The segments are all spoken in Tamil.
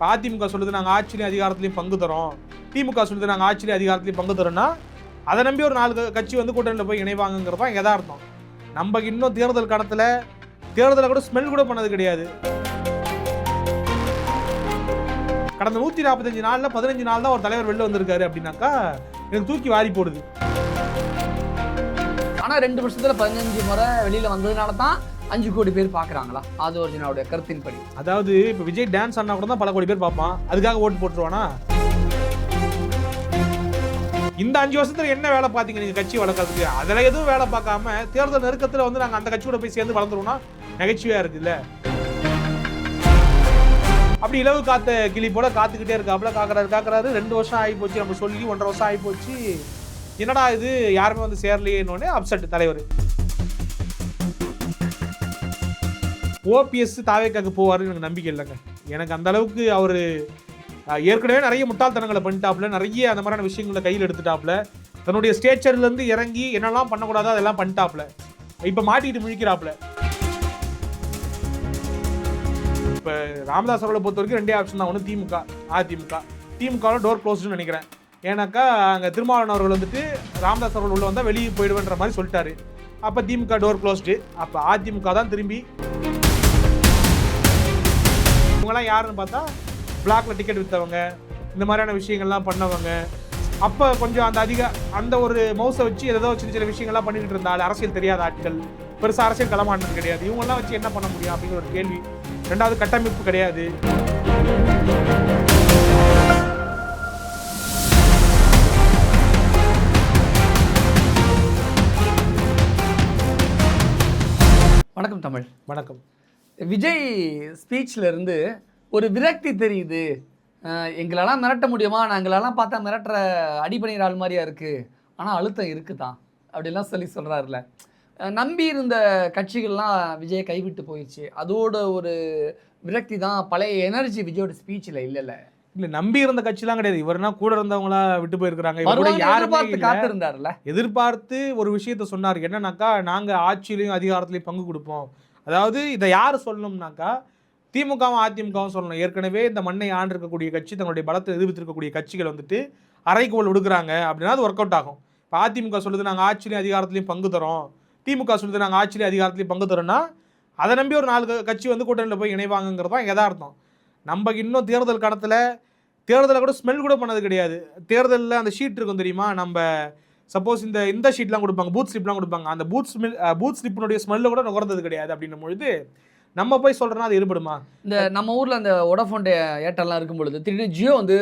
அதிமுக சொல்லுது நாங்கள் ஆட்சியிலையும் அதிகாரத்துலையும் பங்கு தரோம். திமுக சொல்லுது நாங்கள் ஆட்சியிலையும் அதிகாரத்துலையும் பங்கு தரோம்னா அதை நம்பி ஒரு நாலு க- கட்சி வந்து கூட்டணியில் போய் இணைவாங்கங்கிறது தான் யதார்த்தம். நம்ம இன்னும் தேர்தல் காலத்தில் தேர்தலை கூட ஸ்மெல் கூட பண்ணது கிடையாது. கடந்த நூற்றி நாற்பத்தஞ்சு நாளில் பதினஞ்சு நாள் தான் ஒரு தலைவர் வெளில வந்திருக்காரு அப்படின்னாக்கா எனக்கு தூக்கி வாரி போடுது. ஆனால் ரெண்டு வருஷத்தில் பதினஞ்சு முறை வெளியில் வந்ததுனால தான் அஞ்சு கோடி பேர் பாக்குறாங்களா? அது ஒரிஜினோட கருத்தின்படி. அதாவது இப்போ விஜய் டான்ஸ் ஆனா கூட தான் பல கோடி பேர் பார்ப்பான். அதுக்காக ஓட்டு போட்டுருவானா? இந்த அஞ்சு வருஷத்துல என்ன வேலை பார்த்தீங்க நீங்க கட்சி வளர்க்கறதுக்கு? அதில் எதுவும் வேலை பார்க்காம தேர்தல் நெருக்கத்துல வந்து நாங்க அந்த கட்சியோட போய் சேர்ந்து வளர்ந்துருவோம்னா நகைச்சுவையா இருக்குல்ல? அப்படி இலவு காத்த கிளி போல காத்துக்கிட்டே இருக்காப்புல காக்கறாரு காக்குறாரு. ரெண்டு வருஷம் ஆகி போச்சு நம்ம சொல்லி ஒன்றரை வருஷம் ஆகி போச்சு. என்னடா இது? யாருமே வந்து சேரலையேன்னு அப்செட் தலைவர். ஓபிஎஸ் தாவேக்காக்கு போவாருன்னு எனக்கு நம்பிக்கை இல்லைங்க. எனக்கு அந்த அளவுக்கு அவர் ஏற்கனவே நிறைய முட்டாள்தனங்களை பண்ணிட்டாப்புல நிறைய அந்த மாதிரியான விஷயங்களை கையில் எடுத்துட்டாப்புல. தன்னுடைய ஸ்டேச்சர்லேருந்து இறங்கி என்னெல்லாம் பண்ணக்கூடாதோ அதெல்லாம் பண்ணிட்டாப்புல. இப்போ மாட்டிக்கிட்டு முழிக்கிறாப்புல இப்போ ராமதாஸ் அவர்களை பொறுத்த வரைக்கும் ரெண்டே ஆப்ஷன் தான். ஒன்று திமுக அதிமுக. திமுகவில் டோர் க்ளோஸ்னு நினைக்கிறேன். ஏன்னாக்கா அங்கே திருமாவளவன் அவர்கள் வந்துட்டு ராமதாஸ் அவர்கள் உள்ள வந்தால் வெளியே போயிடுவேன்ற மாதிரி சொல்லிட்டாரு. அப்போ திமுக டோர் க்ளோஸ்டு அப்போ அதிமுக தான் திரும்பி இவங்கெல்லாம் யாருன்னு பார்த்தா பிளாக்ல டிக்கெட் விற்றவங்க இந்த மாதிரியான விஷயங்கள்லாம் பண்ணவங்க. அப்போ கொஞ்சம் அந்த அதிக அந்த ஒரு மவுஸை வச்சு ஏதோ சின்ன சின்ன விஷயங்கள்லாம் பண்ணிட்டு இருந்தால் அரசியல் தெரியாத ஆட்கள். பெருசாக அரசியல் களமானது கிடையாது. இவங்கெல்லாம் வச்சு என்ன பண்ண முடியும் அப்படிங்கிற ஒரு கேள்வி. ரெண்டாவது கட்டமைப்பு கிடையாது. வணக்கம் தமிழ். வணக்கம். விஜய் ஸ்பீச்ல இருந்து ஒரு விரக்தி தெரியுது. எங்களெல்லாம் மிரட்ட முடியுமா? நாங்களெல்லாம் பார்த்தா மிரட்டுற அடிபணிகிற ஆள் மாதிரியா இருக்கு. ஆனா அழுத்தம் இருக்குதான். அப்படிலாம் சொல்லி சொல்றாருல. அஹ் நம்பி இருந்த கட்சிகள்லாம் விஜயை கைவிட்டு போயிடுச்சு அதோட ஒரு விரக்தி தான் பழைய எனர்ஜி விஜயோட ஸ்பீச்சில் இல்லைல்ல. இல்ல நம்பி இருந்த கட்சிலாம் கிடையாது. இவர்னா கூட இருந்தவங்களா விட்டு போயிருக்கிறாங்க? இவர் கூட வருவாங்க யாருமே. காத்திருந்தாருல்ல எதிர்பார்த்து ஒரு விஷயத்த சொன்னார். என்னன்னாக்கா நாங்க ஆட்சியிலையும் அதிகாரத்திலையும் பங்கு கொடுப்போம். அதாவது இதை யார் சொல்லணும்னாக்கா திமுகவும் அதிமுகவும் சொல்லணும். ஏற்கனவே இந்த மண்ணை ஆண்டிருக்கக்கூடிய கட்சி தங்களுடைய பலத்தை நிரூபித்திருக்கக்கூடிய கட்சிகள் வந்துட்டு அரைக்கோல் விடுக்கிறாங்க அப்படின்னா அது ஒர்க் அவுட் ஆகும். இப்போ அதிமுக சொல்லுது நாங்கள் ஆட்சியிலையும் அதிகாரத்திலையும் பங்கு தரோம். திமுக சொல்லுது நாங்கள் ஆட்சியிலையும் அதிகாரத்திலையும் பங்கு தரோம்னா அதை நம்பி ஒரு நாலு க- கட்சி வந்து கூட்டணியில் போய் இணைவாங்கங்கிறது தான் எதார்த்தம் நம்ம இன்னும் தேர்தல் காலத்தில் தேர்தலை கூட ஸ்மெல் கூட பண்ணது கிடையாது. தேர்தலில் அந்த ஷீட் இருக்கும் தெரியுமா? நம்ம சப்போஸ் இந்த இந்த ஷீட்லாம் கொடுப்பாங்க பூத் ஸ்லிப்லாம் கொடுப்பாங்க. அந்த பூத் ஸ்மெல் பூத் ஸ்லிப்பினுடைய ஸ்மெல்ல கூட நுகர்ந்தது கிடையாது அப்படின்னும் பொழுது நம்ம போய் சொல்றோம்னா அது ஈடுபடுமா இந்த நம்ம ஊர்ல அந்த ஒடஃபோன் ஏர்டெல்லாம் இருக்கும் பொழுது திடீர்னு ஜியோ வந்து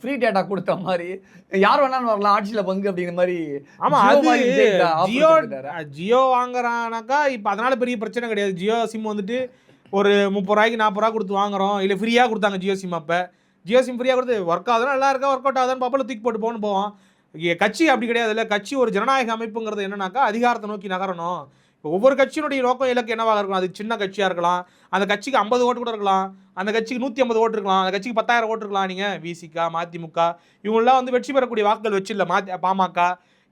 ஃப்ரீ டேட்டா கொடுத்த மாதிரி யார் வேணாலும் வரலாம் ஆட்சியில பங்கு அப்படிங்கிற மாதிரி ஆமா ஜியோ அது ஜியோ. ஜியோ வாங்குறானாக்கா இப்போ அதனால பெரிய பிரச்சனை கிடையாது. ஜியோ சிம் வந்துட்டு ஒரு முப்பது ரூபாய்க்கு நாற்பது ரூபா கொடுத்து வாங்குறோம் இல்லை ஃப்ரீயாக கொடுத்தாங்க ஜியோ சிம் அப்போ. ஜியோ சிம் ஃப்ரீயாக கொடுத்து ஒர்க் ஆகுதுன்னா நல்லா இருக்கா ஒர்க் அவுட் ஆகுதுன்னு பாப்பல தூக்கி போட்டு போகணும் போவோம். கட்சி அப்படி கிடையாது இல்லை. கட்சி ஒரு ஜனநாயக அமைப்புங்கிறது என்னன்னாக்கா அதிகாரத்தை நோக்கி நகரணும். இப்போ ஒவ்வொரு கட்சியினுடைய நோக்கம் இலக்கு என்னவாக இருக்கும் அது சின்ன கட்சியாக இருக்கலாம். அந்த கட்சிக்கு ஐம்பது ஓட்டு கூட இருக்கலாம். அந்த கட்சிக்கு நூற்றி ஐம்பது ஓட்டு இருக்கலாம். அந்த கட்சிக்கு பத்தாயிரம் ஓட்டு இருக்கலாம் நீங்கள் விசிகா மதிமுக இவங்களாம் வந்து வெற்றி பெறக்கூடிய வாக்குகள் வச்சிடல மா பாமக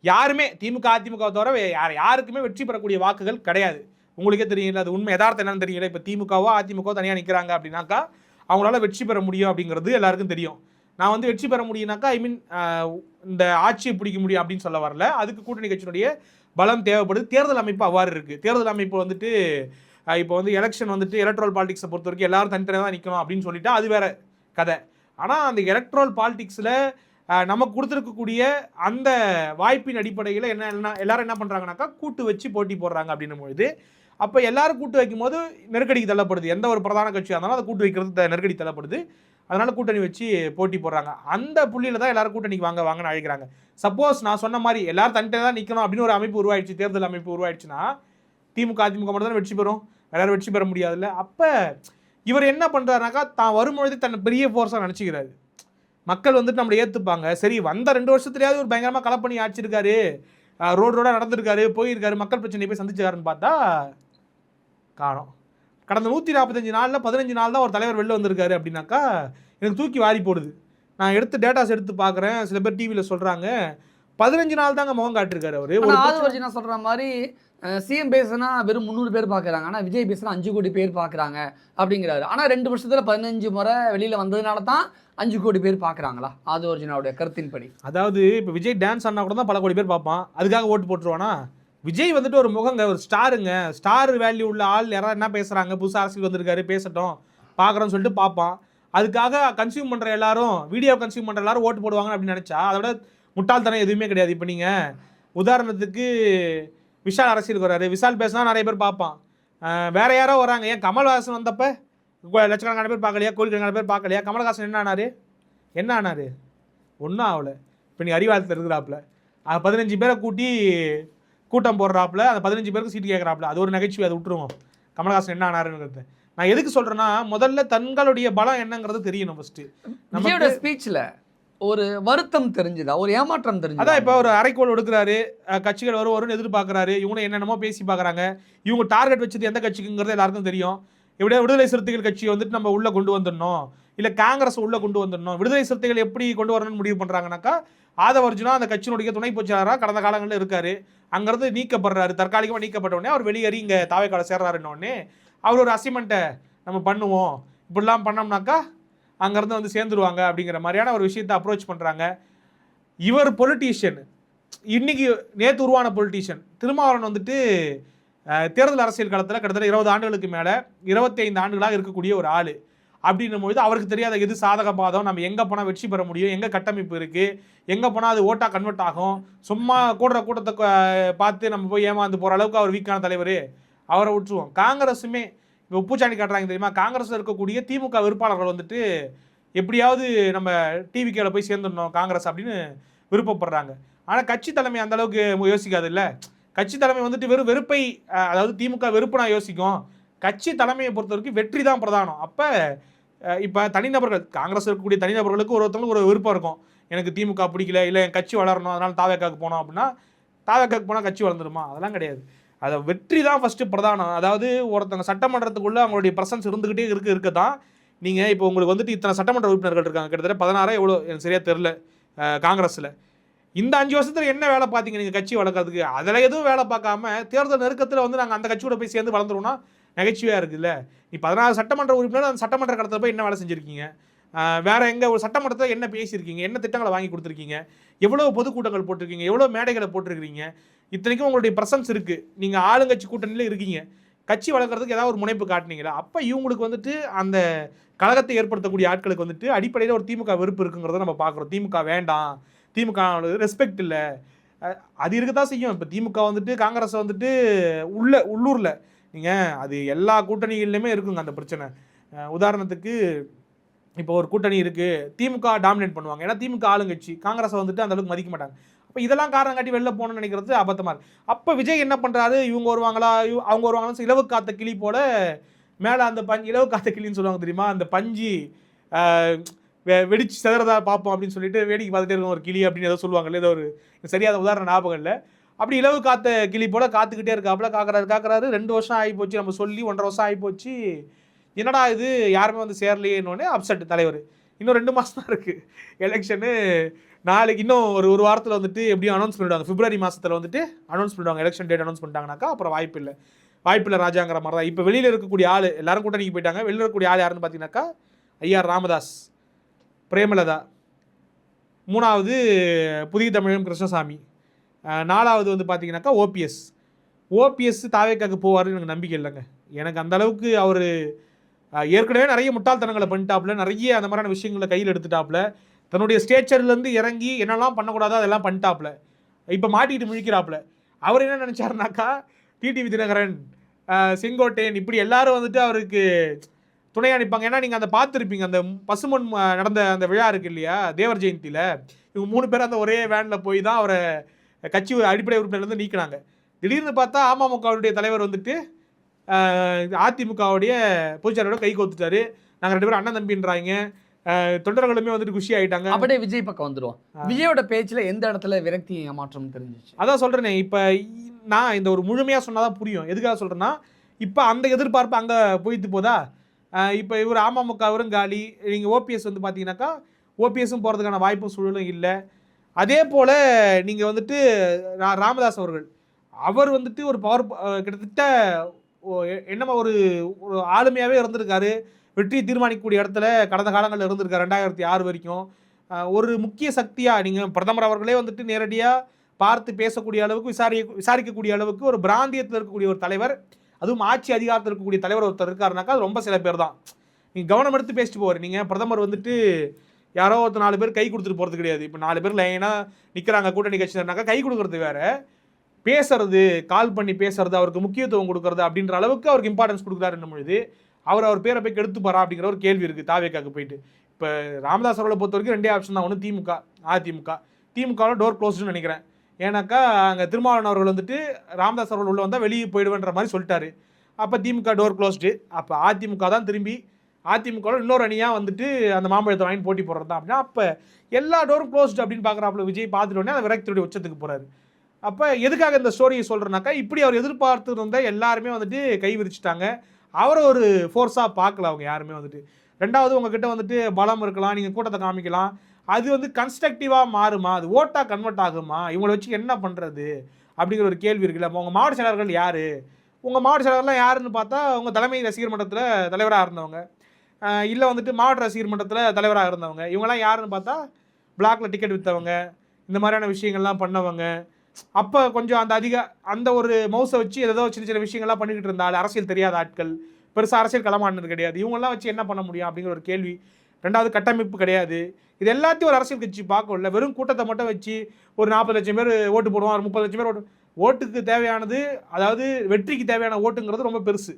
யாருமே திமுக அதிமுக தவிர யார் யாருக்குமே வெற்றி பெறக்கூடிய வாக்குகள் கிடையாது. உங்களுக்கே தெரியல அது உண்மை. யதார்த்தம் என்னன்னு தெரியல. இப்போ திமுகவோ அதிமுகவோ தனியாக நிற்கிறாங்க அப்படின்னாக்கா அவங்களால வெற்றி பெற முடியும் அப்படிங்கிறது எல்லாருக்கும் தெரியும். நான் வந்து வெற்றி பெற முடியும்னாக்கா ஐ மீன் இந்த ஆட்சியை பிடிக்க முடியும் அப்படின்னு சொல்ல வரல. அதுக்கு கூட்டணி கட்சியினுடைய பலம் தேவைப்படுது. தேர்தல் அமைப்பு அவ்வாறு இருக்குது தேர்தல் அமைப்பு வந்துட்டு இப்போ வந்து எலெக்ஷன் வந்துட்டு எலக்ட்ரல் பாலிடிக்ஸை பொறுத்த வரைக்கும் எல்லாரும் தனித்தனியாக தான் நிற்கணும் அப்படின்னு சொல்லிட்டா அது வேற கதை. ஆனால் அந்த எலக்ட்ரல் பாலிடிக்ஸில் நமக்கு கொடுத்துருக்கக்கூடிய அந்த வாய்ப்பின் அடிப்படையில் என்ன என்ன எல்லாரும் என்ன பண்ணுறாங்கனாக்கா கூட்டு வச்சு போட்டி போடுறாங்க அப்படின்னும் பொழுது அப்போ எல்லாரும் கூட்டு வைக்கும் போது நெருக்கடிக்கு தள்ளப்படுது. எந்த ஒரு பிரதான கட்சியாக இருந்தாலும் அதை கூட்டு வைக்கிறது நெருக்கடி தள்ளப்படுது. அதனால கூட்டணி வச்சு போட்டி போடுறாங்க. அந்த புள்ளியில தான் எல்லாரும் கூட்டணிக்கு வாங்க வாங்கன்னு அழைக்கிறாங்க. சப்போஸ் நான் சொன்ன மாதிரி எல்லாரும் தனித்தனியாக தான் நிற்கணும் அப்படின்னு ஒரு அமைப்பு உருவாயிடுச்சு தேர்தல் அமைப்பு உருவாயிடுச்சுன்னா திமுக அதிமுக மட்டும் தான் வெற்றி பெறும். வேற வெற்றி பெற முடியாதுல்ல. அப்போ இவர் என்ன பண்ணுறாருனாக்கா தான் வரும்பொழுது தன்னை பெரிய ஃபோர்ஸாக நினச்சிக்கிறாரு. மக்கள் வந்துட்டு நம்மளை ஏற்றுப்பாங்க சரி வந்த ரெண்டு வருஷத்துலயாவது ஒரு பயங்கரமாக கலை பண்ணி ஆடிச்சிருக்காரு ரோடு ரோடாக நடந்திருக்காரு போயிருக்காரு. மக்கள் பிரச்சனையை போய் சந்திச்சாருன்னு பார்த்தா காணும். கடந்த நூற்றி நாற்பத்தஞ்சு நாளில் பதினஞ்சு நாள் தான் ஒரு தலைவர் வெளில வந்திருக்காரு அப்படின்னாக்கா எனக்கு தூக்கி வாரி போடுது. நான் எடுத்து டேட்டாஸ் எடுத்து பார்க்குறேன். சில பேர் டிவியில் சொல்கிறாங்க பதினஞ்சு நாள் தாங்க முகம் காட்டிருக்காரு அவர். ஒரு ஆதவர்ஜி நான் சொல்ற மாதிரி சிஎம் பேசுனா வெறும் முந்நூறு பேர் பார்க்குறாங்க. ஆனால் விஜய் பேசுனா அஞ்சு கோடி பேர் பார்க்குறாங்க அப்படிங்கிறாரு. ஆனால் ரெண்டு வருஷத்தில் பதினஞ்சு முறை வெளியில் வந்ததுனால தான் அஞ்சு கோடி பேர் பார்க்குறாங்களா? அது ஒரிஜினாவுடைய கருத்தின்படி அதாவது இப்போ விஜய் டான்ஸ் ஆனா கூட தான் பல கோடி பேர் பார்ப்பான். அதுக்காக ஓட்டு போட்டுருவானா? விஜய் வந்துட்டு ஒரு முகங்க ஒரு ஸ்டாருங்க. ஸ்டார் வேல்யூ உள்ள ஆள் யாராவது என்ன பேசுகிறாங்க புதுசாக அரசியல் வந்திருக்காரு பேசட்டும். பார்க்குறோன்னு சொல்லிட்டு பார்ப்பான் அதுக்காக கன்சியூம் பண்ணுற எல்லாரும் வீடியோ கன்சியூம் பண்ணுற எல்லாரும் ஓட்டு போடுவாங்க அப்படின்னு நினச்சா அதோட முட்டாள்தனம் எதுவுமே கிடையாது. இப்போ நீங்கள் உதாரணத்துக்கு விஷால் அரசியலுக்கு வராரு விஷால் பேசினா நிறைய பேர் பார்ப்பான். வேற யாரோ வராங்க. ஏன் கமல்ஹாசன் வந்தப்போ லட்சக்கணக்கான பேர் பார்க்கலையா? கோடிக்கணக்கான பேர் பார்க்கலையா? கமல்ஹாசன் என்ன ஆனார்? என்ன ஆனாரு? ஒன்றும் ஆகலை. இப்போ நீ அறிவாளத்தில் இருக்கிறாப்புல. அது பதினஞ்சு பேரை கூட்டி கூட்டம் போடுறாப்புல அந்த பதினஞ்சு பேருக்கு சீட்டு கேட்குறாப்புல அது ஒரு நகைச்சுவை அதை விட்டுருவோம். கமல்ஹாசன் என்ன ஆனாருங்கிறது. நான் எதுக்கு சொல்றேன்னா முதல்ல தங்களுடைய பலம் என்னங்கிறது தெரியணும் ஃபர்ஸ்ட் விஜயோட ஸ்பீச்சில் ஒரு வருத்தம் தெரிஞ்சுதா? ஒரு ஏமாற்றம் தெரிஞ்சுதா? அதான் இப்போ ஒரு அரைக்கோள் எடுக்கிறாரு கட்சிகள் வரும் வரும்னு எதிர்பார்க்கறாரு இவங்க என்னென்னமோ பேசி பார்க்கறாங்க. இவங்க டார்கெட் வச்சது எந்த கட்சிக்குங்கிறது எல்லாருக்கும் தெரியும். எப்படியா விடுதலை சிறுத்தைகள் கட்சியை வந்துட்டு நம்ம உள்ள கொண்டு வந்துடணும். இல்ல காங்கிரஸ் உள்ள கொண்டு வந்துடணும். விடுதலை சிறுத்தைகள் எப்படி கொண்டு வரணும்னு முடிவு பண்றாங்கனாக்கா ஆதவ அர்ஜுனா அந்த கட்சியினுடைய துணை பொச்சாளராக கடந்த காலங்களில் இருக்காரு. அங்கேருந்து நீக்கப்படுறாரு. தற்காலிகமாக நீக்கப்பட்ட உடனே அவர் வெளியேறி இங்கே தாவைக்கால சேர்றாருன்னொடனே அவர் ஒரு அசைன்மெண்ட்டை நம்ம பண்ணுவோம். இப்படிலாம் பண்ணோம்னாக்கா அங்கேருந்து வந்து சேர்ந்துருவாங்க அப்படிங்கிற மாதிரியான ஒரு விஷயத்தை அப்ரோச் பண்ணுறாங்க இவர் பொலிட்டீஷியன் இன்னைக்கு நேற்று உருவான பொலிட்டீஷியன் திருமாவளவன் வந்துட்டு தேர்தல் அரசியல் காலத்தில் கிட்டத்தட்ட இருபது ஆண்டுகளுக்கு மேலே இருபத்தைந்து ஆண்டுகளாக இருக்கக்கூடிய ஒரு ஆள். அப்படின்னும் பொழுது அவருக்கு தெரியாத எது சாதக பாதம் நம்ம எங்கே போனால் வெற்றி பெற முடியும் எங்கே கட்டமைப்பு இருக்குது எங்கே போனால் அது ஓட்டாக கன்வெர்ட் ஆகும் சும்மா கூடுற கூட்டத்தை பார்த்து நம்ம போய் ஏமாந்து போகிற அளவுக்கு அவர் வீக்கான தலைவர். அவரை விட்டுருவோம். காங்கிரஸுமே இப்போ உப்புச்சாணி காட்டுறாங்க தெரியுமா? காங்கிரஸில் இருக்கக்கூடிய திமுக வெறுப்பாளர்கள் வந்துட்டு எப்படியாவது நம்ம டிவிக்கேல போய் சேர்ந்துடணும் காங்கிரஸ் அப்படின்னு விருப்பப்படுறாங்க. ஆனால் கட்சி தலைமை அந்த அளவுக்கு யோசிக்காது இல்லை கட்சி தலைமை வந்துட்டு வெறும் வெறுப்பை அதாவது திமுக வெறுப்பு நான் யோசிக்கும். கட்சி தலைமையை பொறுத்த வரைக்கும் வெற்றி தான் பிரதானம். அப்போ இப்போ தனிநபர்கள் காங்கிரஸ் இருக்கக்கூடிய தனிநபர்களுக்கு ஒரு ஒருத்தவங்களுக்கு ஒரு விருப்பம் இருக்கும். எனக்கு திமுக பிடிக்கல இல்லை என் கட்சி வளரணும் அதனால் தாவேக்காக்கு போனோம் அப்படின்னா தாவேக்காக்கு போனால் கட்சி வளர்ந்துருமா? அதெல்லாம் கிடையாது. அதை வெற்றி தான் ஃபஸ்ட்டு பிரதானம். அதாவது ஒருத்தங்க சட்டமன்றத்துக்குள்ளே அவங்களுடைய பிரசன்ஸ் இருந்துக்கிட்டே இருக்க இருக்க தான் நீங்கள் இப்போ உங்களுக்கு வந்துட்டு இத்தனை சட்டமன்ற உறுப்பினர்கள் இருக்காங்க. கிட்டத்தட்ட பதினாறு எவ்வளோ எனக்கு சரியாக தெரில காங்கிரஸில். இந்த அஞ்சு வருஷத்தில் என்ன வேலை பார்த்தீங்க நீங்கள் கட்சி வளர்க்கறதுக்கு? அதில் எதுவும் வேலை பார்க்காம தேர்தல் நெருக்கத்தில் வந்து நாங்கள் அந்த கட்சியோட போய் சேர்ந்து வளர்ந்துருவோம்னா நகைச்சுவையாக இருக்குல்ல நீ பதினாறு சட்டமன்ற உறுப்பினர் அந்த சட்டமன்ற கடத்தில் போய் என்ன வேலை செஞ்சுருக்கீங்க? வேறு எங்கே ஒரு சட்டமன்றத்தில் என்ன பேசியிருக்கீங்க? என்ன திட்டங்களை வாங்கி கொடுத்துருக்கீங்க? எவ்வளோ பொதுக்கூட்டங்கள் போட்டிருக்கீங்க? எவ்வளோ மேடைகளை போட்டிருக்கிறீங்க? இத்தனைக்கும் உங்களுடைய பிரசன்ஸ் இருக்குது நீங்கள் ஆளுங்கட்சி கூட்டணியில் இருக்கீங்க. கட்சி வளர்க்குறதுக்கு ஏதாவது ஒரு முனைப்பு காட்டுனீங்களா? அப்போ இவங்களுக்கு வந்துட்டு அந்த கழகத்தை ஏற்படுத்தக்கூடிய ஆட்களுக்கு வந்துட்டு அடிப்படையில் ஒரு திமுக வெறுப்பு இருக்குங்கிறத நம்ம பார்க்குறோம். திமுக வேண்டாம். திமுக ரெஸ்பெக்ட் இல்லை. அது இருக்க தான் செய்யும். இப்போ திமுக வந்துட்டு காங்கிரஸ் வந்துட்டு உள்ள உள்ளூரில் நீங்கள் அது எல்லா கூட்டணிகள்லையுமே இருக்குங்க அந்த பிரச்சனை. உதாரணத்துக்கு இப்போ ஒரு கூட்டணி இருக்குது திமுக டாமினேட் பண்ணுவாங்க. ஏன்னா திமுக ஆளுங்கட்சி காங்கிரஸை வந்துட்டு அந்தளவுக்கு மதிக்க மாட்டாங்க. அப்போ இதெல்லாம் காரணம் காட்டி வெளில போகணும்னு நினைக்கிறது அபத்தமாக இருக்குது அப்போ விஜய் என்ன பண்ணுறாரு இவங்க வருவாங்களா? அவங்க வருவாங்களா இலவு காத்த கிளி போல் மேலே அந்த பஞ்சு இலவு காத்த கிளின்னு சொல்லுவாங்க தெரியுமா? அந்த பஞ்சு வெ- வெடிச்சு செதறதா பார்ப்போம் அப்படின்னு சொல்லிட்டு வேடிக்கை பார்த்துட்டே இருக்கும் ஒரு கிளி அப்படின்னு ஏதோ சொல்லுவாங்கல்ல ஏதோ ஒரு சரியாத உதாரண ஞாபகம் இல்லை. அப்படி இலவு காத்த கிளி போல காத்துக்கிட்டே இருக்காப்புல காக்குறாரு காக்குறாரு. ரெண்டு வருஷம் ஆகி போச்சு நம்ம சொல்லி ஒன்றரை வருஷம் ஆகி போச்சு. என்னடா இது? யாருமே வந்து சேரலையேன்னு அப்செட் தலைவர். இன்னும் ரெண்டு மாதம் தான் இருக்குது எலெக்ஷனு நாளைக்கு இன்னும் ஒரு ஒரு வாரத்தில் வந்துட்டு எப்படியும் அனௌன்ஸ் பண்ணிவிடுவாங்க பிப்ரவரி மாதத்தில் வந்துட்டு அனௌன்ஸ் பண்ணிடுவாங்க. எலெக்ஷன் டேட் அனௌன்ஸ் பண்ணிட்டாங்கனாக்கா அப்புறம் வாய்ப்பு இல்லை. வாய்ப்பு இல்லை ராஜாங்கிற மாதிரி தான். இப்போ வெளியில் இருக்கக்கூடிய ஆள் எல்லாரும் கூட்டணிக்கு போயிட்டாங்க. வெளியில் இருக்கக்கூடிய ஆள் யாருன்னு பார்த்தீங்கன்னாக்கா ஐஆர் ராமதாஸ் பிரேமலதா. மூணாவது புதிய தமிழகம் கிருஷ்ணசாமி. நாலாவது வந்து பார்த்தீங்கன்னாக்கா ஓபிஎஸ் ஓபிஎஸ் தாவேக்காக்கு போவாருன்னு எனக்கு நம்பிக்கை இல்லைங்க. எனக்கு அந்தளவுக்கு அவர் ஏற்கனவே நிறைய முட்டாள்தனங்களை பண்ணிட்டாப்புல நிறைய அந்த மாதிரியான விஷயங்களை கையில் எடுத்துட்டாப்புல. தன்னுடைய ஸ்டேச்சர்லேருந்து இறங்கி என்னெல்லாம் பண்ணக்கூடாதோ அதெல்லாம் பண்ணிட்டாப்புல. இப்போ மாட்டிக்கிட்டு முழிக்கிறாப்புல அவர் என்ன நினச்சாருனாக்கா டிடிவி தினகரன் செங்கோட்டையன் இப்படி எல்லாரும் வந்துட்டு அவருக்கு துணையாக நிற்பாங்க ஏன்னா நீங்கள் அந்த பார்த்துருப்பீங்க அந்த பசுமன் நடந்த அந்த விழா இருக்கு இல்லையா தேவர் ஜெயந்தியில். இவங்க மூணு பேர் அந்த ஒரே வேனில் போய் தான் அவரை கட்சி அடிப்படை உறுப்பினர்லேருந்து நீக்கினாங்க. திடீர்னு பார்த்தா அமமுகவுடைய தலைவர் வந்துட்டு அதிமுகவுடைய பொதுச்செயலரோட கை கோத்துட்டாரு நாங்கள் ரெண்டு பேரும் அண்ணன் தம்பின்றாங்க. தொண்டர்களுமே வந்துட்டு குஷி ஆயிட்டாங்க. அப்படியே விஜய் பக்கம் வந்துருவோம். விஜயோட பேச்சுல எந்த இடத்துல விரக்தி ஏமாற்றம் தெரிஞ்சிச்சு? அதான் சொல்கிறேனே இப்போ நான் இந்த ஒரு முழுமையாக சொன்னால் தான் புரியும். எதுக்காக சொல்கிறேன்னா இப்போ அந்த எதிர்பார்ப்பு அங்கே போயிட்டு போதா? இப்போ இவர் அமமுகவரும் காலி. நீங்கள் ஓபிஎஸ் வந்து பார்த்தீங்கன்னாக்கா ஓபிஎஸும் போகிறதுக்கான வாய்ப்பும் சூழலும் இல்லை. அதே போல் நீங்கள் வந்துட்டு ரா ராமதாஸ் அவர்கள் அவர் வந்துட்டு ஒரு பவர் கிட்டத்தட்ட என்னமா ஒரு ஒரு ஆளுமையாகவே இருந்திருக்காரு. வெற்றியை தீர்மானிக்கக்கூடிய இடத்துல கடந்த காலங்களில் இருந்திருக்காரு ரெண்டாயிரத்தி ஆறு வரைக்கும். ஒரு முக்கிய சக்தியாக நீங்கள் பிரதமர் அவர்களே வந்துட்டு நேரடியாக பார்த்து பேசக்கூடிய அளவுக்கு விசாரி விசாரிக்கக்கூடிய அளவுக்கு ஒரு பிராந்தியத்தில் இருக்கக்கூடிய ஒரு தலைவர் அதுவும் ஆட்சி அதிகாரத்தில் இருக்கக்கூடிய தலைவர் ஒருத்தர் இருக்காருனாக்கா அது ரொம்ப சில பேர் தான். நீங்கள் கவனம் எடுத்து பேசிட்டு போவார். நீங்கள் பிரதமர் வந்துட்டு யாரோ ஒருத்தர் நாலு பேர் கை கொடுத்துட்டு போகிறது கிடையாது. இப்போ நாலு பேர் லைனாக நிற்கிறாங்க கூட்டணி கட்சினர்னாக்கா கை கொடுக்கறது வேறு. பேசுறது கால் பண்ணி பேசுறது அவருக்கு முக்கியத்துவம் கொடுக்கறது அப்படின்ற அளவுக்கு அவருக்கு இம்பார்ட்டன்ஸ் கொடுக்குறாருன்னும் பொழுது அவர் அவர் பேரை போய் கெடுத்து போறா அப்படிங்கிற ஒரு கேள்வி இருக்குது தாவேக்காக்கு போயிட்டு. இப்போ ராமதாஸ் அவர்களை பொறுத்த வரைக்கும் ரெண்டே ஆப்ஷன் தான். ஒன்று திமுக அதிமுக. திமுகவில் டோர் க்ளோஸ்டுன்னு நினைக்கிறேன். ஏன்னாக்கா அங்கே திருமாவளவன் அவர்கள் வந்துட்டு ராமதாஸ் அவர்கள் உள்ளே வந்தால் வெளியே போயிடுவேன்ற மாதிரி சொல்லிட்டாரு. அப்போ திமுக டோர் க்ளோஸ்டு அப்போ அதிமுக தான் திரும்பி அதிமுகவில் இன்னொரு அணியாக வந்துட்டு அந்த மாம்பழத்தை வாங்கி போட்டி போடுறது தான் அப்படின்னா அப்போ எல்லா டோரும் க்ளோஸ்டு அப்படின்னு பார்க்குறாப்புல விஜய் பார்த்துட்டோன்னே அந்த விரக்தியுடைய உச்சத்துக்கு போகிறாரு அப்போ எதுக்காக இந்த ஸ்டோரியை சொல்கிறேன்னாக்கா இப்படி அவர் எதிர்பார்த்து இருந்த எல்லாருமே வந்துட்டு கை விரிச்சிட்டாங்க. அவரை ஒரு ஃபோர்ஸாக பார்க்கல அவங்க யாருமே வந்துட்டு. ரெண்டாவது உங்ககிட்ட வந்துட்டு பலம் இருக்கலாம் நீங்கள் கூட்டத்தை காமிக்கலாம். அது வந்து கன்ஸ்ட்ரக்டிவாக மாறுமா? அது ஓட்டாக கன்வெர்ட் ஆகுமா? இவங்களை வச்சு என்ன பண்ணுறது அப்படிங்கிற ஒரு கேள்வி இருக்குல்ல. உங்கள் மாவட்ட செயலாளர்கள் யார்? உங்கள் மாவட்ட செயலாளர்லாம் யாருன்னு பார்த்தா உங்கள் தலைமை ரசிகர் மன்றத்தில் தலைவராக இருந்தவங்க. இல்லை வந்துட்டு மாவட்ட ரசிகர் மன்றத்தில் தலைவராக இருந்தவங்க. இவங்கெல்லாம் யாருன்னு பார்த்தா பிளாக்ல டிக்கெட் விற்றவங்க இந்த மாதிரியான விஷயங்கள்லாம் பண்ணவங்க. அப்போ கொஞ்சம் அந்த அதிக அந்த ஒரு மவுஸை வச்சு ஏதோ சின்ன சின்ன விஷயங்கள்லாம் பண்ணிக்கிட்டு இருந்தால் அரசியல் தெரியாத ஆட்கள். பெருசாக அரசியல் களமானது கிடையாது. இவங்கெல்லாம் வச்சு என்ன பண்ண முடியும் அப்படிங்கிற ஒரு கேள்வி. ரெண்டாவது கட்டமைப்பு கிடையாது. இது எல்லாத்தையும் ஒரு அரசியல் கட்சி பார்க்கல வெறும் கூட்டத்தை மட்டும் வச்சு ஒரு நாற்பது லட்சம் பேர் ஓட்டு போடுவோம் ஒரு முப்பது லட்சம் பேர் ஓட்டு ஓட்டுக்கு தேவையானது அதாவது வெற்றிக்கு தேவையான ஓட்டுங்கிறது ரொம்ப பெருசு.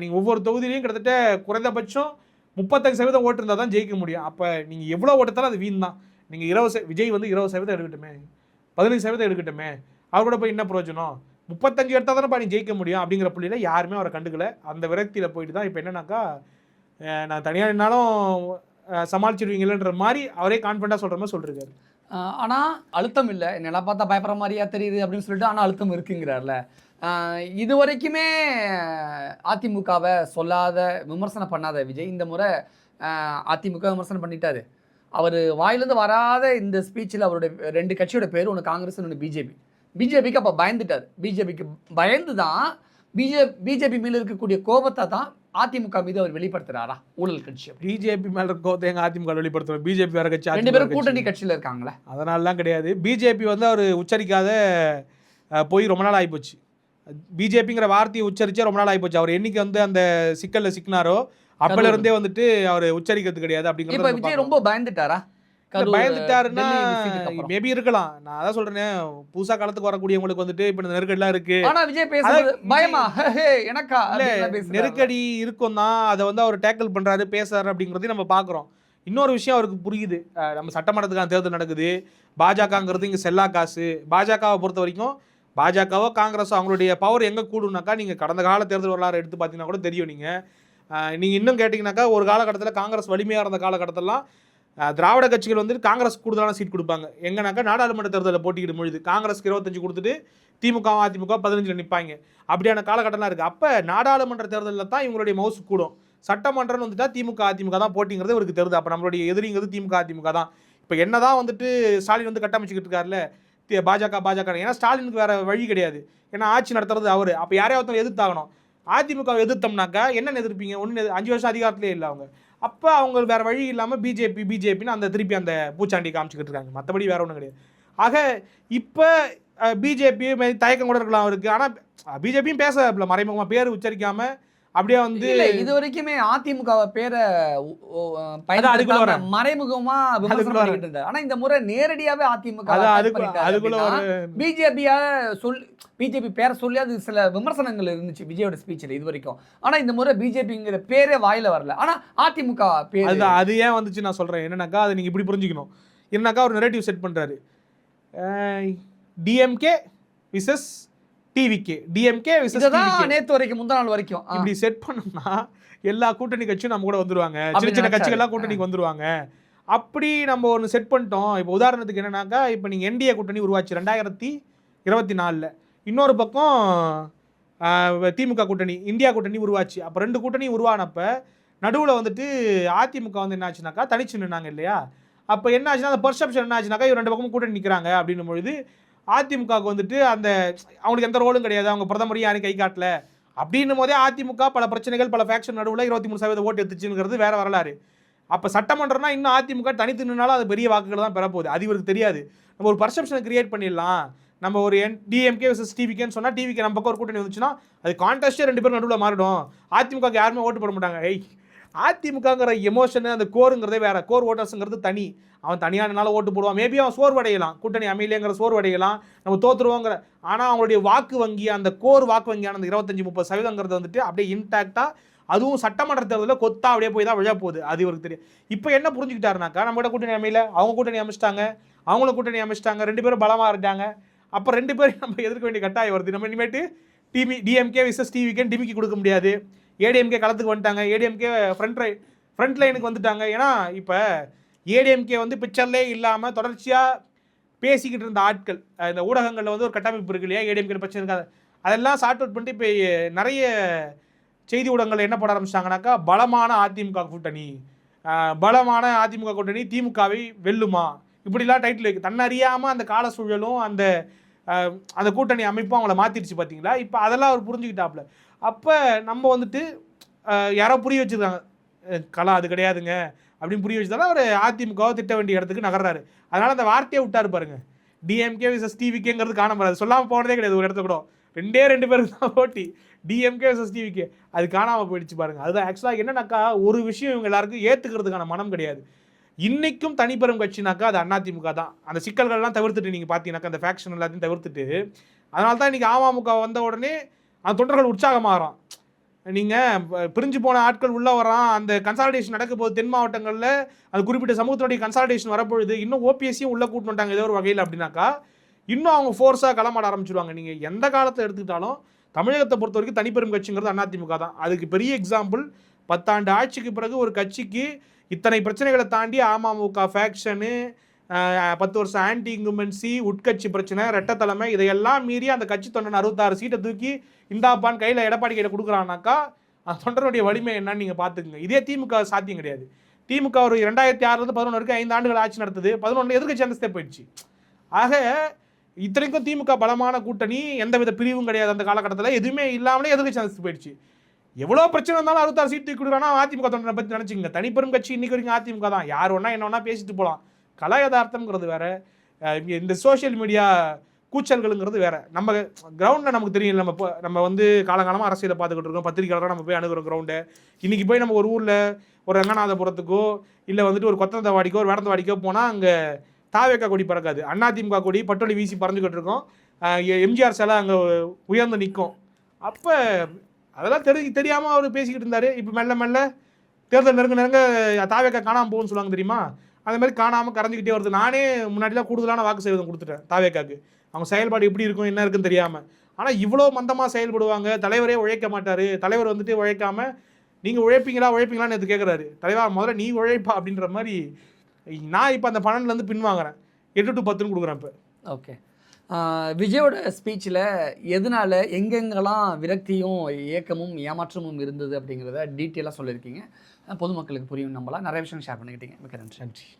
நீங்கள் ஒவ்வொரு தொகுதியிலையும் கிட்டத்தட்ட குறைந்தபட்சம் முப்பத்தஞ்சு சதவீதம் ஓட்டு இருந்தால் தான் ஜெயிக்க முடியும். அப்போ நீங்கள் எவ்வளோ ஓட்டத்தாலும் அது வீண் தான். நீங்கள் இருபது ச- விஜய் வந்து இருபது சதவீதம் எடுக்கட்டுமே. பதினஞ்சு சதவீதம் எடுக்கட்டுமே. அவர் கூட போய் என்ன பிரயோஜனம்? முப்பத்தஞ்சு எடுத்தால் தானே நீ ஜெயிக்க முடியும் அப்படிங்கிற புள்ளியில் யாருமே அவரை கண்டுக்கல. அந்த விரக்தியில் போயிட்டு தான் இப்போ என்னன்னாக்கா நான் தனியாக என்னாலும் சமாளிச்சிருவீங்களன்ற மாதிரி அவரே கான்ஃபிடண்டாக சொல்கிற மாதிரி சொல்லிருக்காரு. ஆனால் அழுத்தம் இல்லை. என்னெல்லாம் பார்த்தா பயப்படுற மாதிரியா தெரியுது அப்படின்னு சொல்லிட்டு ஆனால் அழுத்தம் இருக்குங்கிறார்ல. இது வரைக்குமே அதிமுகவை சொல்லாத விமர்சனம் பண்ணாத விஜய் இந்த முறை அதிமுக விமர்சனம் பண்ணிட்டாரு. அவர் வாயிலிருந்து வராத இந்த ஸ்பீச்சில் அவருடைய ரெண்டு கட்சியோட பேர் ஒன்று காங்கிரஸ் ஒன்று பிஜேபி. பிஜேபிக்கு அப்போ பயந்துட்டார். பிஜேபிக்கு பயந்து தான் பிஜே பிஜேபி மேல இருக்கக்கூடிய கோபத்தை தான் அதிமுக மீது அவர் வெளிப்படுத்துறாரா? ஊழல் கட்சி. பிஜேபி மேல இருக்க எங்க அதிமுக வெளிப்படுத்துவோம் பிஜேபி வேற கட்சி ரெண்டு பேரும் கூட்டணி கட்சி. கட்சியில இருக்காங்களே. அதனாலலாம் கிடையாது. பிஜேபி வந்து அவர் உச்சரிக்காத போய் ரொம்ப நாள் ஆகிப்போச்சு பிஜேபிங்கிற வார்த்தையை உச்சரிச்சே ரொம்ப நாள் ஆகிப்போச்சு அவர் என்னைக்கு வந்து அந்த சிக்கல்ல சிக்கினாரோ அப்பல இருந்தே வந்துட்டு அவர் உச்சரிக்கிறது கிடையாது அப்படிங்கிறது விஜய் ரொம்ப பயந்துட்டாரா? பயந்துட்டாருன்னா. மேபி இருக்கலாம். நான் அதான் சொல்றேன் புதுசா காலத்துக்கு வரக்கூடியவங்களுக்கு வந்துட்டு இப்ப இந்த நெருக்கடிலாம் இருக்கு. ஆனா விஜய் பேசுறது பயமா? எனக்கா. நெருக்கடி இருக்கும் தான் அதை வந்து அவர் டேக்கிள் பண்றாரு பேசுறாரு அப்படிங்கிறதையும் நம்ம பார்க்குறோம். இன்னொரு விஷயம் அவருக்கு புரியுது. நம்ம சட்டமன்றத்துக்கான தேர்தல் நடக்குது. பாஜகங்கிறது இங்கே செல்லா காசு. பாஜகவை பொறுத்த வரைக்கும் பாஜகவோ காங்கிரஸோ அவங்களுடைய பவர் எங்கே கூடுனாக்கா நீங்கள் கடந்த கால தேர்தல் வரலாறு எடுத்து பார்த்தீங்கன்னா கூட தெரியும் நீங்கள் நீங்கள் இன்னும் கேட்டிங்கனாக்கா ஒரு காலகட்டத்தில் காங்கிரஸ் வலிமையாக இருந்த காலகட்டத்திலலாம் திராவிட கட்சிகள் வந்துட்டு காங்கிரஸ் கூடுதலான சீட் கொடுப்பாங்க. எங்கனாக்கா நாடாளுமன்ற தேர்தலில் போட்டியிடும் பொழுது காங்கிரஸ்க்கு இருபத்தஞ்சு கொடுத்துட்டு திமுக அதிமுக பதினஞ்சில் நிற்பாங்க அப்படியான காலகட்டம்லாம் இருக்குது அப்போ நாடாளுமன்ற தேர்தலில் தான் இவங்களுடைய மவுஸ் கூடும். சட்டமன்றம்னு வந்துட்டா திமுக அதிமுக தான் போட்டிங்கிறது இவருக்கு தெரியுது. அப்போ நம்மளுடைய எதிரிங்கிறது திமுக அதிமுக தான். இப்போ என்ன தான் வந்துட்டு ஸ்டாலின் வந்து கட்டமைச்சிக்கிட்டு இருக்காருல்ல பாஜக பாஜக ஏன்னா ஸ்டாலினுக்கு வேற வழி கிடையாது. ஏன்னா ஆட்சி நடத்துறது அவர். அப்போ யாரையாவது எதிர்த்தாகணும்? அதிமுகவை எதிர்த்தோம்னாக்க எதிர்த்தோம்னாக்கா எதிர்ப்பீங்க? ஒன்று அஞ்சு வருஷம் அதிகாரத்திலே இல்லை அவங்க. அப்போ அவங்க வேற வழி இல்லாமல் பிஜேபி பிஜேபின்னு அந்த திருப்பி அந்த பூச்சாண்டி காமிச்சிக்கிட்டு இருக்காங்க. மற்றபடி வேற ஒன்றும் கிடையாது. ஆக இப்போ பிஜேபி தயக்கம் கூட இருக்கலாம் அவருக்கு. ஆனால் பிஜேபியும் பேச மறைமுகமாக பேர் உச்சரிக்காமல் அப்படியே வந்து இது வரைக்குமே அதிமுக பேரை. மறைமுகமா ஆனா இந்த முறை நேரடியாவே அதிமுக பிஜேபியா சொல் பிஜேபி பேரை சொல்லி அது சில விமர்சனங்கள் இருந்துச்சு விஜயோட ஸ்பீச்ல இது வரைக்கும். ஆனா இந்த முறை பிஜேபிங்கிற பேரே வாயில வரல. ஆனா அதிமுக பேர் அது ஏன் வந்துச்சு நான் சொல்கிறேன் என்னன்னாக்கா அதை நீங்கள் இப்படி புரிஞ்சுக்கணும். என்னன்னாக்கா ஒரு நெரேட்டிவ் செட் பண்ணுறாரு டிஎம்கே விசஸ் டிவிகே டிஎம்கே நேத்து வரைக்கும் முந்தா நாள் வரைக்கும். இப்படி செட் பண்ணோம்னா எல்லா கூட்டணி கட்சியும் நம்ம கூட வந்துருவாங்க. சின்ன சின்ன. கட்சிகள்லாம் கூட்டணிக்கு வந்துருவாங்க. அப்படி நம்ம ஒன்று செட் பண்ணிட்டோம். இப்போ உதாரணத்துக்கு என்னன்னாக்கா இப்போ நீங்கள் என்டிஏ கூட்டணி உருவாச்சு. ரெண்டாயிரத்தி இருபத்தி நாலில். இன்னொரு பக்கம் திமுக கூட்டணி இந்தியா கூட்டணி உருவாச்சு. அப்போ ரெண்டு கூட்டணி உருவானப்ப நடுவில் வந்துட்டு அதிமுக வந்து என்ன ஆச்சுனாக்கா தனிச்சு நின்னாங்க இல்லையா? அப்போ என்ன ஆச்சுன்னா அந்த பர்செப்ஷன் என்ன ஆச்சுனாக்கா ரெண்டு பக்கமும் கூட்டணி நிற்கிறாங்க அப்படின்னும் பொழுது அதிமுகவுக்கு வந்துட்டு அந்த அவங்களுக்கு எந்த ரோலும் கிடையாது அவங்க பிரதமரையும் யாரும் கை காட்டல. அப்படின்னும் போதே அதிமுக பல பிரச்சனைகள் பல ஃபேக்ஷன் நடுவில் இருபத்தி மூணு சதவீத ஓட்டு எடுத்துச்சுங்கிறது வேற வரலாறு. அப்போ சட்டமன்றம்னா இன்னும் அதிமுக தனித்து நின்னாலும் அது பெரிய வாக்குகள் தான் பெறப்போகுது. அது இவருக்கு தெரியாது. நம்ம ஒரு பர்செப்ஷனை கிரியேட் பண்ணிடலாம். நம்ம ஒரு என் டிஎம்கே விசஸ் டிவிகேன்னு சொன்னால் டிவிக்கு நம்ம பக்கம் ஒரு கூட்டணி வந்துச்சுன்னா அது கான்டெஸ்ட்டே ரெண்டு பேரும் நடுவில் மாறிடும். அதிமுகவுக்கு யாருமே ஓட்டு போட மாட்டாங்க. ஏய் அதிமுகங்கிற எமோஷனு அந்த கோருங்கிறதே வேற. கோர் ஓட்டர்ஸுங்கிறது தனி. அவன் தனியானால ஓட்டு போடுவான். மேபி அவன் சோர்வடையலாம். கூட்டணி அமையலைங்கிற சோர்வடையலாம். நம்ம தோத்துருவோங்கிற. ஆனால் அவங்களுடைய வாக்கு வங்கி அந்த கோர் வாக்கு வங்கியான அந்த இருபத்தஞ்சி முப்பது சதவீதங்கிறது வந்துட்டு அப்படியே இன்டாக்டாக அதுவும் சட்டமன்ற தேர்தலில் கொத்தா அப்படியே போய் தான் விழ போகுது. அது இவருக்கு தெரியும். இப்போ என்ன புரிஞ்சுக்கிட்டாருனாக்கா நம்ம கிட்ட கூட்டணி அமையல. அவங்க கூட்டணி அமைச்சிட்டாங்க. அவங்களும் கூட்டணி அமைச்சிட்டாங்க. ரெண்டு பேரும் பலமாக இருந்தாங்க அப்போ ரெண்டு பேரும் நம்ம எதிர்க்க வேண்டிய கட்டாயம் வருது. நம்ம இனிமேட்டு டிமி டிஎம்கே விசஸ் டிவிக்கேன்னு டிமிக்கு கொடுக்க முடியாது. ஏடிஎம்கே களத்துக்கு வந்துட்டாங்க. ஏடிஎம்கே ஃப்ரண்ட் லைன் ஃப்ரண்ட் லைனுக்கு வந்துட்டாங்க. ஏன்னா இப்போ ஏடிஎம்கே வந்து பிக்சர்லே இல்லாமல் தொடர்ச்சியாக பேசிக்கிட்டு இருந்த ஆட்கள். இந்த ஊடகங்களில் வந்து ஒரு கட்டமைப்பு இருக்கு இல்லையா? ஏடிஎம்கே பிரச்சனை இருக்காது. அதெல்லாம் சார்ட் அவுட் பண்ணிட்டு இப்போ நிறைய செய்தி ஊடகங்கள் என்ன போட ஆரம்பிச்சிட்டாங்கனாக்கா பலமான அதிமுக கூட்டணி. பலமான அதிமுக கூட்டணி திமுகவை வெல்லுமா? இப்படிலாம் டைட்டில் இருக்குது தன்னறியாமல் அந்த கால சூழலும் அந்த அந்த கூட்டணி அமைப்பும் அவங்கள மாற்றிடுச்சு பார்த்தீங்களா இப்போ அதெல்லாம் அவர் புரிஞ்சுக்கிட்டாப்புல அப்போ நம்ம வந்துட்டு யாரோ புரிய வச்சுருக்காங்க. கலா அது கிடையாதுங்க. அப்படின்னு புரிய வச்சதால அவர் அதிமுகவை திட்ட வேண்டிய இடத்துக்கு நகர்றாரு. அதனால் அந்த வார்த்தையை விட்டாரு பாருங்க. டிஎம்கே விசஸ் டிவிக்கேங்கிறது காணப்படாது சொல்லாமல் போனதே கிடையாது ஒரு இடத்துல கூட. ரெண்டே ரெண்டு பேருக்கு தான் ஓட்டி டிஎம்கே விசஸ் டிவிகே அது காணாமல் போயிடுச்சு பாருங்க. அதுதான் ஆக்சுவலாக என்னன்னாக்கா ஒரு விஷயம் இவங்க எல்லாருக்கும் ஏற்றுக்கிறதுக்கான மனம் கிடையாது. இன்றைக்கும் தனிப்பெரும் கட்சினாக்கா அது அதிமுக தான். அந்த சிக்கல்கள்லாம் தவிர்த்துட்டு நீங்கள் பார்த்தீங்கன்னாக்கா அந்த ஃபேக்ஷன் எல்லாத்தையும் தவிர்த்துட்டு அதனால தான் இன்றைக்கி அமமுக வந்த உடனே அந்த தொண்டர்கள் உற்சாகமாகறோம் நீங்கள் பிரிஞ்சு போன ஆட்கள் உள்ளே வரான் அந்த கன்சாலிடேஷன் நடக்கும்போது போகுது தென் மாவட்டங்களில் அது குறிப்பிட்ட சமூகத்தினுடைய கன்சாலிடேஷன் வரப்பொழுது இன்னும் ஓபிஎஸ்சியும் உள்ளே கூட்டு வந்துட்டாங்க ஏதோ ஒரு வகையில் அப்படின்னாக்கா இன்னும் அவங்க ஃபோர்ஸாக களமாட ஆரம்பிச்சிருவாங்க. நீங்கள் எந்த காலத்தை எடுத்துக்கிட்டாலும் தமிழகத்தை பொறுத்த வரைக்கும் தனிப்பெரும் கட்சிங்கிறது அதிமுக தான். அதுக்கு பெரிய எக்ஸாம்பிள் பத்தாண்டு ஆட்சிக்கு பிறகு ஒரு கட்சிக்கு இத்தனை பிரச்சனைகளை தாண்டி அமமுக ஃபேக்ஷனு பத்து வருஷம் ஆன்டி இன்குமென்சி உட்கட்சி பிரச்சனை ரெட்ட தலைமை இதையெல்லாம் மீறி அந்த கட்சி தொண்டன் அறுபத்தாறு சீட்டை தூக்கி இந்தாப்பான் கையில் எடப்பாடி கையில் கொடுக்குறானாக்கா அந்த தொண்டனுடைய வலிமை என்னன்னு நீங்கள் பார்த்துக்குங்க. இதே திமுக சாத்தியம் கிடையாது. திமுக ஒரு ரெண்டாயிரத்தி ஆறுலேருந்து பதினொன்று வரைக்கும் ஐந்து ஆண்டுகள் ஆட்சி நடத்துது. பதினொன்று எதிர்கட்சி அந்தஸ்தே போயிடுச்சு. ஆக இத்தனைக்கும் திமுக பலமான கூட்டணி எந்தவித பிரிவும் கிடையாது அந்த காலகட்டத்தில். எதுவுமே இல்லாமலே எதிர்கட்சி அந்தஸ்து போயிடுச்சு. எவ்வளோ பிரச்சனை இருந்தாலும் அறுபத்தாறு சீட் தூக்கி கொடுக்குறானா அதிமுக தொண்டனை பற்றி நினச்சிங்க தனிப்பெரும் கட்சி இன்னைக்கு வரைக்கும் அதிமுக தான். யார் வேணா என்ன வேணா பேசிட்டு போகலாம் கலா யதார்த்தம்ங்கிறது வேற. இந்த சோஷியல் மீடியா கூச்சல்களுங்கிறது வேற. நம்ம கிரவுண்டில் நமக்கு தெரியும் நம்ம இப்போ நம்ம வந்து காலங்காலமாக அரசியலை பார்த்துக்கிட்டு இருக்கோம். பத்திரிக்கையாளராக நம்ம போய் அணுகிறோம் கிரவுண்டு இன்றைக்கி போய் நம்ம ஒரு ஊரில் ஒரு ரங்கநாதபுரத்துக்கோ இல்லை வந்துட்டு ஒரு கொத்தந்தவாடிக்கோ ஒரு வேடந்தவாடிக்கோ போனால் அங்கே தாவேக்கா கொடி பறக்காது. அதிமுக கொடி பட்டோலி வீசி பறந்துக்கிட்டு இருக்கோம். எம்ஜிஆர் சிலை அங்கே உயர்ந்து நிற்கும். அப்போ அதெல்லாம் தெரி தெரியாமல் அவர் பேசிக்கிட்டு இருந்தார். இப்போ மெல்ல மெல்ல தேர்தல் நெருங்க நெருங்க தாவேக்கா காணாமல் போகும்னு சொல்லுவாங்க தெரியுமா? அந்த மாதிரி காணாமல் கரைஞ்சிக்கிட்டே வருது. நானே முன்னாடிலாம் கூடுதலான வாக்கு சதவீதம் கொடுத்துட்டேன் தாவேக்காக்கு. அவங்க செயல்பாடு எப்படி இருக்கும் என்ன இருக்குன்னு தெரியாமல் ஆனால் இவ்வளோ மந்தமாக செயல்படுவாங்க. தலைவரே உழைக்க மாட்டார். தலைவர் வந்துட்டு உழைக்காம நீங்கள் உழைப்பீங்களா உழைப்பீங்களான்னு நேற்று கேட்குறாரு தலைவா முதல்ல நீ உழைப்பா அப்படின்ற மாதிரி நான் இப்போ அந்த பன்னெண்டுலேருந்து பின்வாங்குறேன் எட்டு டு பத்துன்னு கொடுக்குறேன் இப்போ. ஓகே. விஜயோட ஸ்பீச்சில் எதனால எங்கெங்கெல்லாம் விரக்தியும் ஏக்கமும் ஏமாற்றமும் இருந்தது அப்படிங்கிறத டீட்டெயிலாக சொல்லியிருக்கீங்க. பொதுமக்களுக்கு புரியும் நம்பலாம். நிறைய விஷயம் ஷேர் பண்ணிக்கிட்டீங்க. மிக்க நன்றி. நன்றி.